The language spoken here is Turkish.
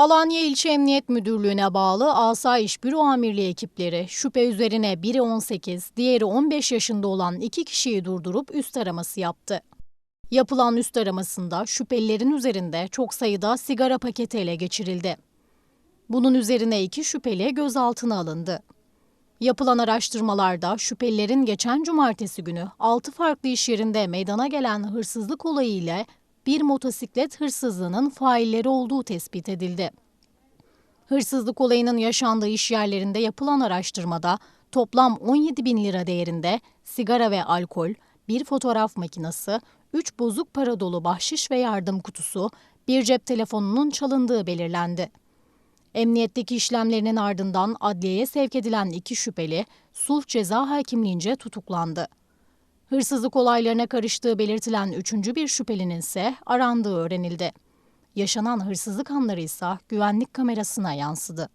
Alanya İlçe Emniyet Müdürlüğü'ne bağlı Asayiş Büro Amirliği ekipleri şüphe üzerine biri 18, diğeri 15 yaşında olan iki kişiyi durdurup üst araması yaptı. Yapılan üst aramasında şüphelilerin üzerinde çok sayıda sigara paketi ele geçirildi. Bunun üzerine iki şüpheli gözaltına alındı. Yapılan araştırmalarda şüphelilerin geçen cumartesi günü 6 farklı iş yerinde meydana gelen hırsızlık olayı ile bir motosiklet hırsızlığının failleri olduğu tespit edildi. Hırsızlık olayının yaşandığı iş yerlerinde yapılan araştırmada toplam 17 bin lira değerinde sigara ve alkol, bir fotoğraf makinesi, 3 bozuk para dolu bahşiş ve yardım kutusu, bir cep telefonunun çalındığı belirlendi. Emniyetteki işlemlerinin ardından adliyeye sevk edilen iki şüpheli sulh ceza hakimliğince tutuklandı. Hırsızlık olaylarına karıştığı belirtilen üçüncü bir şüphelinin ise arandığı öğrenildi. Yaşanan hırsızlık anları ise güvenlik kamerasına yansıdı.